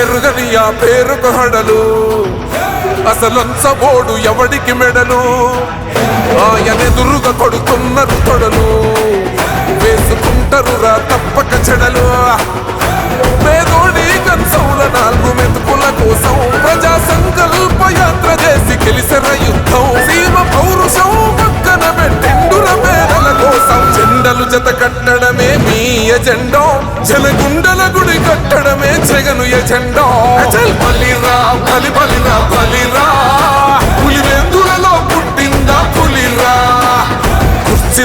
పెరుగని ఆ పేరుకు హడలు. అసలొంచబోడు ఎవడికి మెడలు? ఆయనెదురుగా కొడుతున్నారు తొడలు. వేసుకుంటారు రా తప్పక చెడలు. పేదోడి కంచౌల నాలుగు మెతుకుల.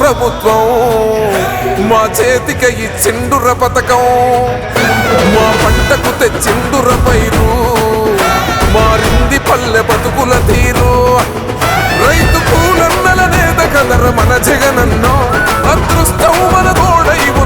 ప్రభుత్వం. మా చేతికి ఇచ్చిండుర పథకం. మా పంటకు తెచ్చిండుర పైరు. మారింది పల్లె బతుకుల తీరు. రైతు పూలన్నల నేత కదర మన జగనన్నో. అదృష్టం మన తోడై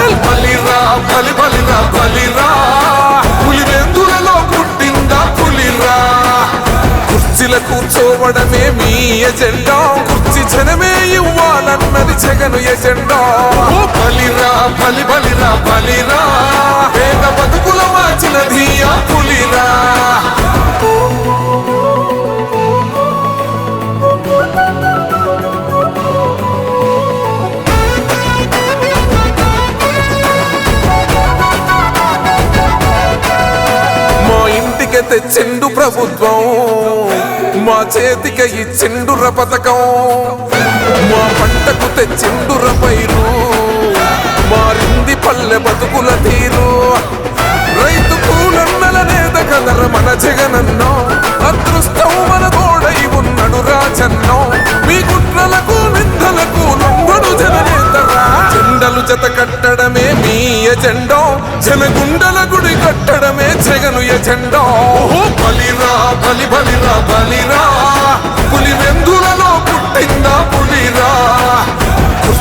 కూర్చోవడమే మీ ఎజెండా. కుర్చి జనమే ఇవ్వాలన్నది జగను ఎజెండా. బలిరా బలి బలిరా బలిరా. పేద బతుకుల మార్చినది ఆ పులిరా. మా ఇంటికి తెచ్చిండు ప్రభుత్వం. మా చేతికి ఇచ్చిండుర పథకం మా పంటకు తెచ్చిండుర పైరు మారింది పల్లె బతుకుల తీరు. రైతు కూలన్నల నేత కదర మన జగనన్నో అదృష్టం మన గోడై ఉన్నడు రాజన్నో. మీ కుట్రలకు నిందలకు లొంగడు జననేతరా. జెండలు జత కట్టడమే మీ ఎజెండో జనగుండల గుడి కట్టడమే జగను ఎజెండో. ఓ బలిరా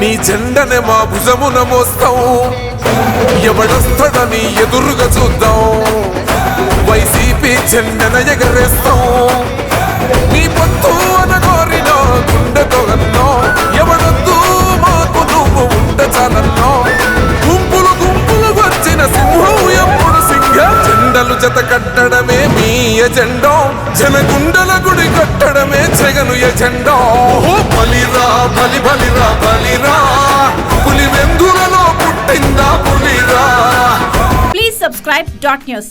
నీ జెండనే మా భుజమున మోస్తాం. ఎవడొస్తాడని ఎదురుగా చూద్దాం. వైసీపీ జెండన ఎగరేస్తాం. నీ పొత్తు అనగోరిన గుండెతో అన్నో. ఎవడొద్దు మాకు నువ్వు ఉండ చాలన్నో. గుంపులు గుంపులు వచ్చిన సింహం ఎప్పుడు సింహ. జెండలు జత కట్టడమే మీ ఎజెండో. జనగుండల కట్టడమే జగను ఎజెండా. బలిరా బలి బలిరా. బలిరా పులి వెందులలో పుట్టిందా పులిరా. Please subscribe dot news.